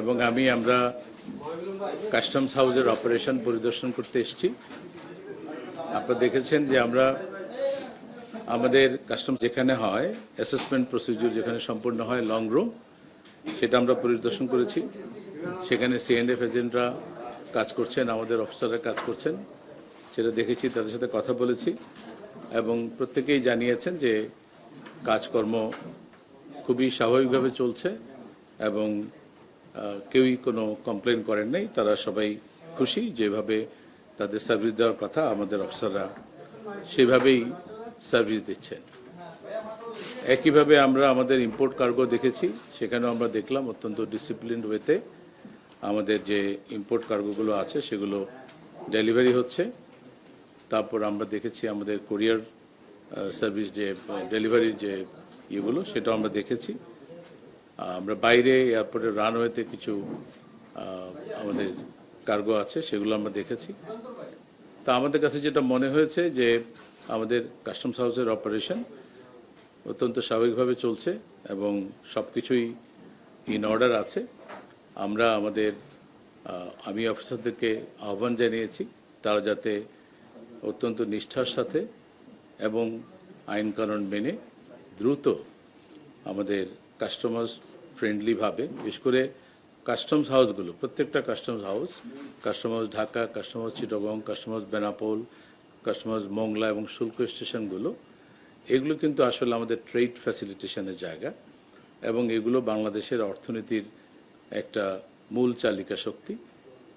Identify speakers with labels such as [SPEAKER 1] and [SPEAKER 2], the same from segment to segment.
[SPEAKER 1] এবং আমি আমরা কাস্টমস হাউসের অপারেশন পরিদর্শন করতে এসেছি। আপনারা দেখেছেন যে আমরা আমাদের কাস্টম যেখানে হয় অ্যাসেসমেন্ট প্রসিডিউর যেখানে সম্পূর্ণ হয় লং রুম সেটা আমরা পরিদর্শন করেছি। সেখানে সিএনএফ এজেন্টরা কাজ করছেন, আমাদের অফিসাররা কাজ করছেন। সেটা দেখেছি, তাদের সাথে কথা বলেছি এবং প্রত্যেকেই জানিয়েছেন যে কাজকর্ম খুবই স্বাভাবিকভাবে চলছে এবং কেউই কোনো কমপ্লেন করেন নাই, তারা সবাই খুশি যেভাবে তাদের সার্ভিস দেওয়ার কথা আমাদের অফিসাররা সেভাবেই সার্ভিস দিচ্ছেন। একইভাবে আমরা আমাদের ইম্পোর্ট কার্গো দেখেছি, সেখানেও আমরা দেখলাম অত্যন্ত ডিসিপ্লিন ওয়েতে আমাদের যে ইম্পোর্ট কার্গোগুলো আছে, সেগুলো ডেলিভারি হচ্ছে। তারপর আমরা দেখেছি আমাদের কোরিয়ার সার্ভিস যে ডেলিভারির যে ইয়েগুলো, সেটাও আমরা দেখেছি। আমরা বাইরে এয়ারপোর্টের রানওয়েতে কিছু আমাদের কার্গো আছে, সেগুলো আমরা দেখেছি। তা আমাদের কাছে যেটা মনে হয়েছে যে আমাদের কাস্টমস হাউসের অপারেশন অত্যন্ত স্বাভাবিকভাবে চলছে এবং সব কিছুই ইন অর্ডার আছে। আমরা আমাদের আমি অফিসারদেরকে আহ্বান জানিয়েছি, তারা যাতে অত্যন্ত নিষ্ঠার সাথে এবং আইন কানুন মেনে দ্রুত আমাদের কাস্টমার্স ফ্রেন্ডলিভাবে বিশেষ করে কাস্টমস হাউসগুলো প্রত্যেকটা customs house custom house Dhaka custom house Chittagong custom house Benapole custom house Mongla এবং শুল্ক স্টেশনগুলো এগুলো কিন্তু আসলে আমাদের ট্রেড ফ্যাসিলিটেশনের জায়গা এবং এগুলো বাংলাদেশের অর্থনীতির একটা মূল চালিকা শক্তি।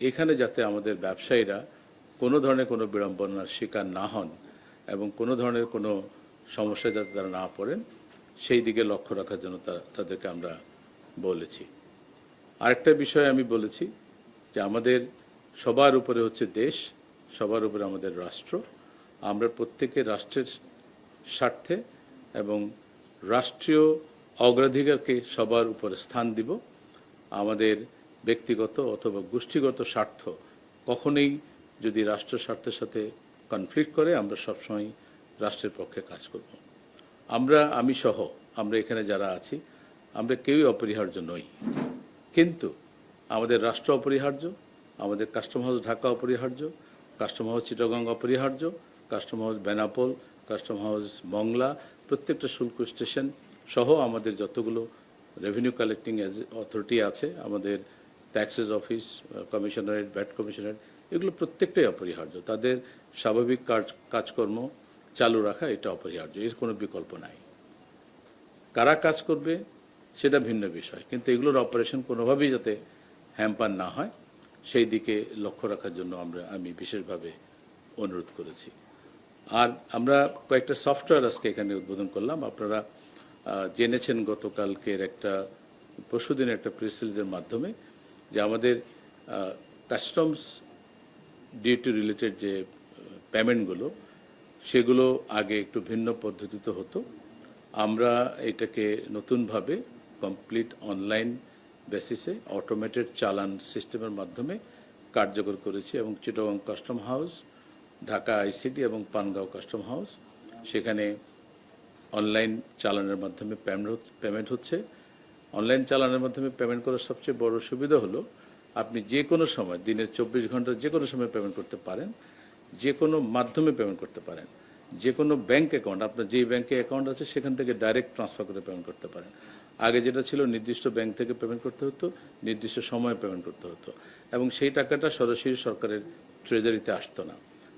[SPEAKER 1] এখানে যাতে আমাদের ব্যবসায়ীরা কোনো ধরনের কোনো বিড়ম্বনার শিকার না হন এবং কোনো ধরনের কোনো সমস্যায় যাতে তারা না পড়েন সেই দিকে লক্ষ্য রাখার জন্য তাদেরকে আমরা বলেছি। আরেকটা বিষয় আমি বলেছি যে আমাদের সবার উপরে হচ্ছে দেশ, সবার উপরে আমাদের রাষ্ট্র। আমরা প্রত্যেকে রাষ্ট্রের স্বার্থে এবং রাষ্ট্রীয় অগ্রাধিকারকে সবার উপরে স্থান দিব। আমাদের ব্যক্তিগত অথবা গোষ্ঠীগত স্বার্থ কখনোই যদি রাষ্ট্র স্বার্থের সাথে কনফ্লিক্ট করে, আমরা সবসময় রাষ্ট্রের পক্ষে কাজ করব। আমরা, আমি সহ, আমরা এখানে যারা আছি, আমরা কেউই অপরিহার্য নই। কিন্তু আমাদের রাষ্ট্র অপরিহার্য, আমাদের কাস্টম হাউস ঢাকা অপরিহার্য কাস্টম হাউস চিটাগং অপরিহার্য custom house Benapole custom house Mongla, প্রত্যেকটা শুল্ক স্টেশন সহ আমাদের যতগুলো রেভিনিউ কালেক্টিং অথরিটি আছে, আমাদের taxes office commissionerate VAT commissionerate এগুলো প্রত্যেকটাই অপরিহার্য। তাদের স্বাভাবিক কাজ, কাজকর্ম চালু রাখা এটা অপরিহার্য, এর কোনো বিকল্প নাই। কারা কাজ করবে সেটা ভিন্ন বিষয়, কিন্তু এগুলোর অপারেশন কোনোভাবেই যাতে হ্যাম্পার না হয়, সেই দিকে লক্ষ্য রাখার জন্য আমরা, আমি বিশেষভাবে অনুরোধ করেছি। আর আমরা কয়েকটা সফটওয়্যার আজকে এখানে উদ্বোধন করলাম। আপনারা জেনেছেন গতকালকের একটা, পরশুদিনের একটা প্রেস রিলিজের মাধ্যমে যে আমাদের কাস্টমস ডিউটি রিলেটেড যে পেমেন্টগুলো সেগুলো আগে একটু ভিন্ন পদ্ধতিতে হতো। আমরা এটাকে নতুনভাবে কমপ্লিট অনলাইন বেসিসে অটোমেটেড চালান সিস্টেমের মাধ্যমে কার্যকর করেছি এবং Chittagong custom house Dhaka ICD এবং পানগাঁও কাস্টম হাউস সেখানে অনলাইন চালানের মাধ্যমে পেমেন্ট হচ্ছে। অনলাইন চালানের মাধ্যমে পেমেন্ট করার সবচেয়ে বড় সুবিধা হলো, আপনি যে কোনো সময় দিনের চব্বিশ ঘণ্টা যে কোনো সময় পেমেন্ট করতে পারেন যে কোনো মাধ্যমে পেমেন্ট করতে পারেন। যে কোনো ব্যাংক অ্যাকাউন্ট আপনার যেই ব্যাংকে অ্যাকাউন্ট আছে, সেখান থেকে ডাইরেক্ট ট্রান্সফার করে পেমেন্ট করতে পারেন। আগে যেটা ছিল নির্দিষ্ট ব্যাংক থেকে পেমেন্ট করতে হতো, নির্দিষ্ট সময়ে পেমেন্ট করতে হতো। এবং সেই টাকাটা সরাসরি সরকারের ট্রেজারিতে আসতো না।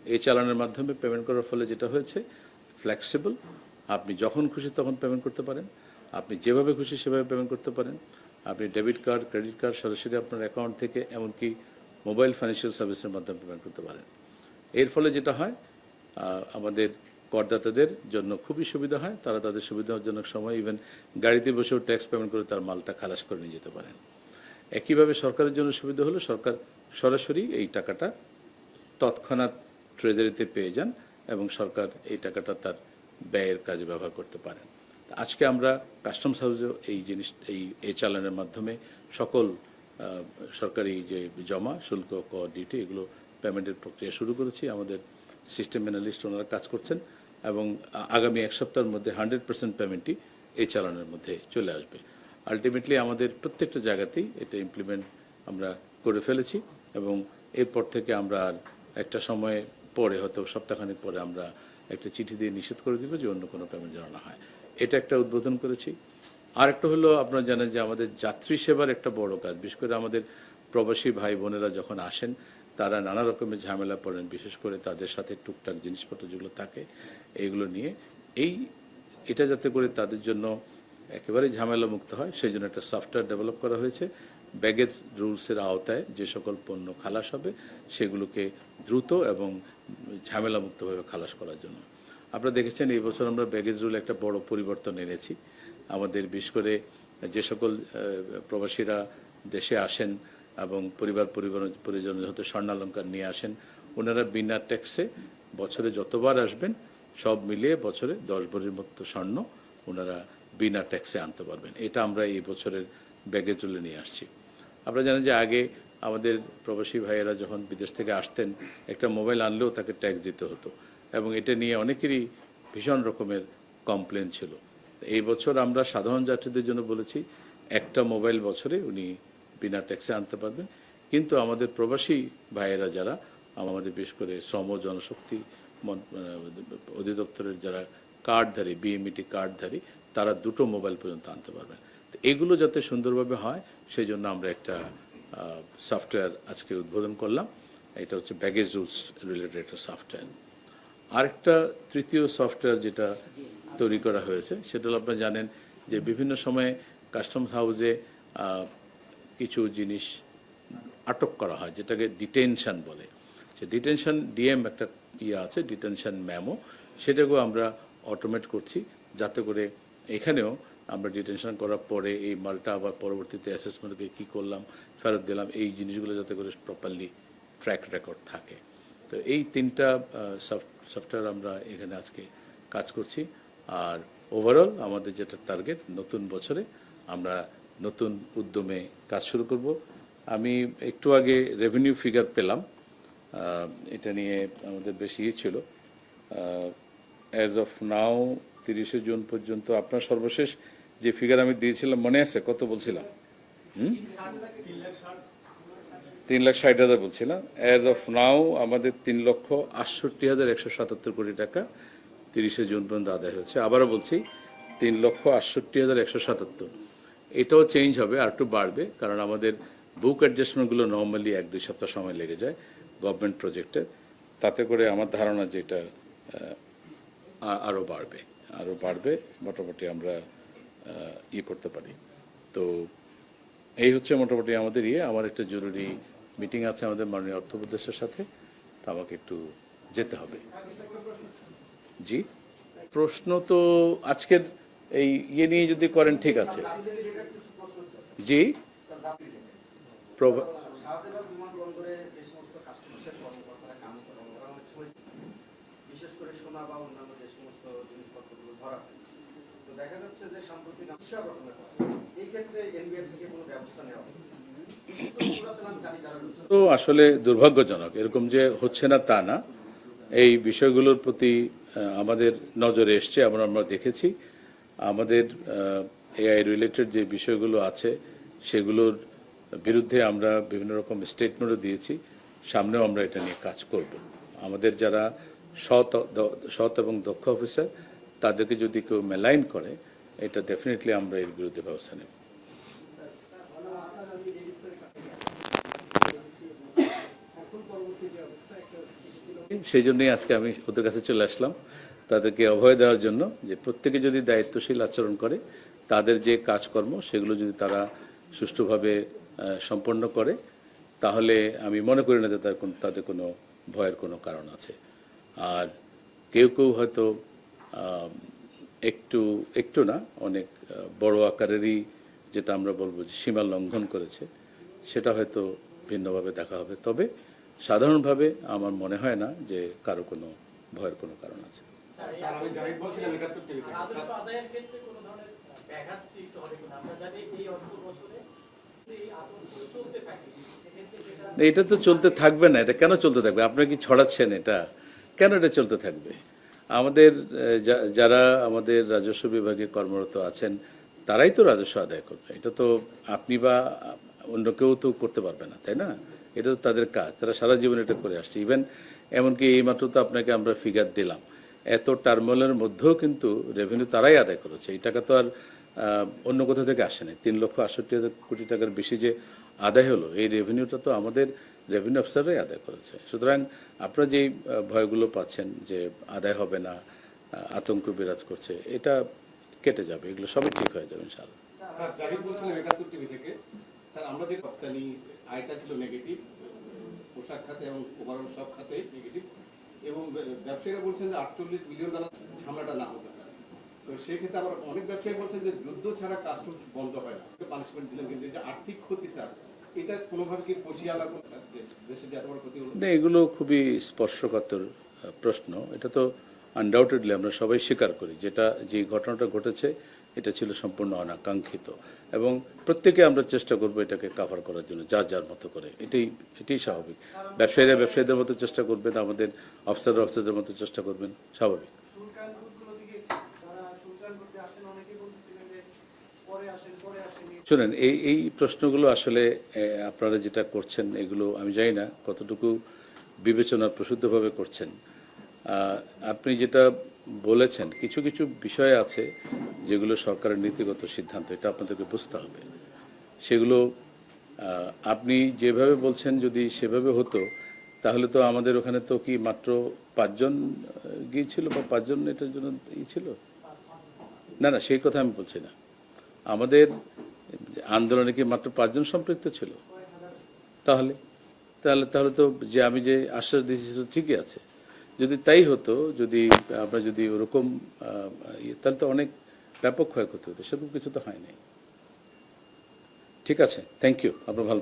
[SPEAKER 1] এই চালানের মাধ্যমে পেমেন্ট করার ফলে যেটা হয়েছে ফ্লেক্সিবল আপনি যখন খুশি তখন পেমেন্ট করতে পারেন। আপনি যেভাবে খুশি সেভাবে পেমেন্ট করতে পারেন। আপনি ডেবিট কার্ড ক্রেডিট কার্ড সরাসরি আপনার অ্যাকাউন্ট থেকে, এমনকি মোবাইল ফাইন্যান্সিয়াল সার্ভিসের মাধ্যমে পেমেন্ট করতে পারেন। এর ফলে যেটা হয় আমাদের করদাতাদের জন্য খুবই সুবিধা হয়। তারা তাদের সুবিধাজনক সময় ইভেন গাড়িতে বসেও ট্যাক্স পেমেন্ট করে তার মালটা খালাস করে নিয়ে যেতে পারেন। একইভাবে সরকারের জন্য সুবিধা হলো সরকার সরাসরি এই টাকাটা তৎক্ষণাৎ ট্রেজারিতে পেয়ে যান এবং সরকার এই টাকাটা তার ব্যয়ের কাজে ব্যবহার করতে পারেন। আজকে আমরা কাস্টমস হাউসেও এই জিনিস, এই, এ চালানের মাধ্যমে সকল সরকারি যে জমা, শুল্ক কর ডিউটি এগুলো পেমেন্টের প্রক্রিয়া শুরু করেছি। আমাদের সিস্টেম অ্যানালিস্ট ওনারা কাজ করছেন এবং আগামী এক সপ্তাহের মধ্যে হান্ড্রেড পার্সেন্ট পেমেন্টই এই চালানের মধ্যে চলে আসবে। আলটিমেটলি আমাদের প্রত্যেকটা জায়গাতেই এটা ইমপ্লিমেন্ট আমরা করে ফেলেছি এবং এরপর থেকে আমরা আর একটা সময় পরে হয়তো সপ্তাহখানেক পরে আমরা একটা চিঠি দিয়ে নিষেধ করে দিব যে অন্য কোনো পেমেন্ট যেন না হয়। এটা একটা উদ্বোধন করেছি। আরেকটা হলো আপনারা জানেন যে আমাদের যাত্রী সেবার একটা বড় কাজ, বিশেষ করে আমাদের প্রবাসী ভাই বোনেরা যখন আসেন তারা নানা রকমের ঝামেলা পড়েন, বিশেষ করে তাদের সাথে টুকটাক জিনিসপত্র যেগুলো থাকে, এইগুলো নিয়ে। এই, এটা যাতে করে তাদের জন্য একেবারে ঝামেলা মুক্ত হয়, সেই জন্য একটা সফটওয়্যার ডেভেলপ করা হয়েছে। ব্যাগেজ রুলসের আওতায় যে সকল পণ্য খালাস হবে, সেগুলোকে দ্রুত এবং ঝামেলা মুক্তভাবে খালাস করার জন্য। আপনারা দেখেছেন, এই বছর আমরা ব্যাগেজ রুল একটা বড় পরিবর্তন এনেছি। আমাদের বিশেষ করে যে সকল প্রবাসীরা দেশে আসেন এবং পরিবার পরিবার পরিজন হয়তো স্বর্ণালঙ্কার নিয়ে আসেন। ওনারা বিনা ট্যাক্সে বছরে যতবার আসবেন, সব মিলিয়ে বছরে দশ ভরির মতো স্বর্ণ ওনারা বিনা ট্যাক্সে আনতে পারবেন। এটা আমরা এই বছরের ব্যাগে রুলে নিয়ে আসছি। আপনারা জানেন যে আগে আমাদের প্রবাসী ভাইয়েরা যখন বিদেশ থেকে আসতেন, একটা মোবাইল আনলেও তাকে ট্যাক্স দিতে হতো এবং এটা নিয়ে অনেকেরই ভীষণ রকমের কমপ্লেন ছিল। এই বছর আমরা সাধারণ যাত্রীদের জন্য বলেছি, একটা মোবাইল বছরে উনি বিনা ট্যাক্সে আনতে পারবেন। কিন্তু আমাদের প্রবাসী ভাইয়েরা যারা, আমাদের বিশেষ করে শ্রম জনশক্তি অধিদপ্তরের যারা কার্ডধারী বিএমইটি কার্ডধারী, তারা দুটো মোবাইল পর্যন্ত আনতে পারবেন। তো এগুলো যাতে সুন্দরভাবে হয়, সেই জন্য আমরা একটা সফটওয়্যার আজকে উদ্বোধন করলাম। এটা হচ্ছে ব্যাগেজ রুলস রিলেটেড একটা সফটওয়্যার। আরেকটা তৃতীয় সফটওয়্যার যেটা তৈরি করা হয়েছে, সেটা আপনারা জানেন যে বিভিন্ন সময়ে কাস্টমস হাউসে কিছু জিনিস আটক করা হয়, যেটাকে ডিটেনশন বলে। সে ডিটেনশন ডিএম একটা ইয়ে আছে ডিটেনশন ম্যামো সেটাকেও আমরা অটোমেট করছি, যাতে করে এখানেও আমরা ডিটেনশন করার পরে এই মালটা আবার পরবর্তীতে অ্যাসেসমেন্টকে কী করলাম, ফেরত দিলাম, এই জিনিসগুলো যাতে করে প্রপারলি ট্র্যাক রেকর্ড থাকে। তো এই তিনটা সফটওয়্যার আমরা এখানে আজকে কাজ করছি। আর ওভারঅল আমাদের যেটা টার্গেট নতুন বছরে আমরা নতুন উদ্যমে কাজ শুরু করব। আমি একটু আগে রেভিনিউ ফিগার পেলাম। এটা নিয়ে আমাদের বেশি ইয়ে ছিল। অ্যাজ অফ নাও তিরিশে জুন পর্যন্ত আপনার সর্বশেষ যে ফিগার আমি দিয়েছিলাম, মনে আছে? কত বলছিলাম? হুম? তিন লাখ ষাট হাজার বলছিলাম। অ্যাজ অফ নাও আমাদের তিন লক্ষ আটষট্টি হাজার একশো সাতাত্তর কোটি টাকা তিরিশে জুন পর্যন্ত আদায় হচ্ছে আবারও বলছি, তিন লক্ষ আটষট্টি হাজার একশো সাতাত্তর। এটাও চেঞ্জ হবে, আর একটু বাড়বে, কারণ আমাদের বুক অ্যাডজাস্টমেন্টগুলো নর্মালি এক দুই সপ্তাহ সময় লেগে যায় গভর্নমেন্ট প্রজেক্টের তাতে করে আমার ধারণা যেটা আরও বাড়বে আরও বাড়বে, মোটামুটি আমরা ইয়ে করতে পারি। তো এই হচ্ছে মোটামুটি আমাদের ইয়ে। আমার একটা জরুরি মিটিং আছে আমাদের মাননীয় অর্থ উপদেষ্টার সাথে, তা আমাকে একটু যেতে হবে। জি? প্রশ্ন তো আজকের এই ইয়ে নিয়ে যদি করেন, ঠিক আছে। জি।
[SPEAKER 2] তো
[SPEAKER 1] আসলে দুর্ভাগ্যজনক, এরকম যে হচ্ছে না তা না। এই বিষয়গুলোর প্রতি আমাদের নজরে এসছে আমরা আমরা দেখেছি। আমাদের এআই রিলেটেড যে বিষয়গুলো আছে সেগুলোর বিরুদ্ধে আমরা বিভিন্ন রকম স্টেটমেন্টও দিয়েছি। সামনেও আমরা এটা নিয়ে কাজ করব। আমাদের যারা সৎ সৎ এবং দক্ষ অফিসার তাদেরকে যদি কেউ মেলাইন করে, এটা ডেফিনেটলি আমরা এর বিরুদ্ধে ব্যবস্থা নেব। সেই জন্যই আজকে আমি ওদের কাছে চলে আসলাম। তাদেরকে অভয় দেওয়ার জন্য যে প্রত্যেকে যদি দায়িত্বশীল আচরণ করে, তাদের যে কাজকর্ম, সেগুলো যদি তারা সুষ্ঠুভাবে সম্পন্ন করে, তাহলে আমি মনে করি না যে তার কোনো- তাদের কোনো ভয়ের কোনো কারণ আছে। আর কেউ কেউ হয়তো একটু একটু না, অনেক বড় আকারেরই যেটা আমরা বলব যে সীমা লঙ্ঘন করেছে, সেটা হয়তো ভিন্নভাবে দেখা হবে। তবে সাধারণভাবে আমার মনে হয় না যে কারও কোনো ভয়ের কোনো কারণ আছে। এটা তো চলতে থাকবে না, এটা কেন চলতে থাকবে? আপনারা কি ছড়াচ্ছেন এটা? কেন এটা চলতে থাকবে? আমাদের যারা আমাদের রাজস্ব বিভাগে কর্মরত আছেন, তারাই তো রাজস্ব আদায় করবে। এটা তো আপনি বা অন্য কেউ তো করতে পারবে না, তাই না? এটা তো তাদের কাজ, তারা সারা জীবন এটা করে আসছে। ইভেন এমনকি এইমাত্র তো আপনাকে আমরা ফিগার দিলাম, এত টার্মোলের মধ্যেও কিন্তু রেভিনিউ তারাই আদায় করেছে। এই টাকা তো আর অন্য কোথাও থেকে আসে নাই। তিন লক্ষ আটষট্টি হাজার কোটি টাকার বেশি যে আদায় হলো, এই রেভিনিউটা তো আমাদের রেভিনিউ অফিসাররাই আদায় করেছে। সুতরাং আপনারা যেই ভয়গুলো পাচ্ছেন যে আদায় হবে না আতঙ্ক বিরাজ করছে, এটা কেটে যাবে, এগুলো সবই ঠিক হয়ে যাবে ইনশাআল্লাহ।
[SPEAKER 3] এবং ব্যবসায়ীরা বলছেন আটচল্লিশ ঝামেলাটা না সেক্ষেত্রে আবার অনেক ব্যবসায়ী বলছেন যে যুদ্ধ ছাড়া কাস্টমস বন্ধ হয় না। পানিশমেন্ট দিলেন কিন্তু যে আর্থিক ক্ষতি স্যার, এটা কোনোভাবে কি আনার কোনো যে এত ক্ষতি হলো?
[SPEAKER 1] না, এগুলো খুবই স্পর্শকাতর প্রশ্ন। এটা তো আনডাউটেডলি আমরা সবাই স্বীকার করি। যেটা যে ঘটনাটা ঘটেছে, এটা ছিল সম্পূর্ণ অনাকাঙ্ক্ষিত। এবং প্রত্যেকে আমরা চেষ্টা করব এটাকে কাভার করার জন্য, যার যার মতো করে। এটাই এটাই স্বাভাবিক। ব্যবসায়ীরা ব্যবসায়ীদের মতো চেষ্টা করবেন, আমাদের অফিসার অফিসারদের মতো চেষ্টা করবেন, স্বাভাবিক
[SPEAKER 2] সুলতান বুথগুলোতে গিয়েছি যারা সুলতান করতে আসেন অনেকে বলতেছিলেন যে পরে আসেন পরে আসেন
[SPEAKER 1] শুনেন, এই এই প্রশ্নগুলো আসলে আপনারা যেটা করছেন, এগুলো আমি জানি না কতটুকু বিবেচনা প্রসূদ্ধভাবে করছেন। আপনি যেটা বলেছেন, কিছু কিছু বিষয় আছে যেগুলো সরকারের নীতিগত সিদ্ধান্ত, এটা আপনাদেরকে বুঝতে হবে। সেগুলো আপনি যেভাবে বলছেন যদি সেভাবে হতো, তাহলে তো আমাদের ওখানে তো কি মাত্র পাঁচজন গিয়েছিল বা পাঁচজন এটার জন্য ই ছিল? না না, সেই কথা আমি বলছি না। আমাদের আন্দোলনে কি মাত্র পাঁচজন সম্পৃক্ত ছিল? তাহলে তাহলে তাহলে তো যে আমি যে আশ্বাস দিয়েছি সেটা ঠিকই আছে। যদি তাই হতো যদি আমরা যদি ওরকম ইয়ে, তাহলে তো অনেক ব্যাপক ক্ষয়ক্ষতি হতো সেরকম কিছু তো হয়নি ঠিক আছে থ্যাংক ইউ আপনার ভালো।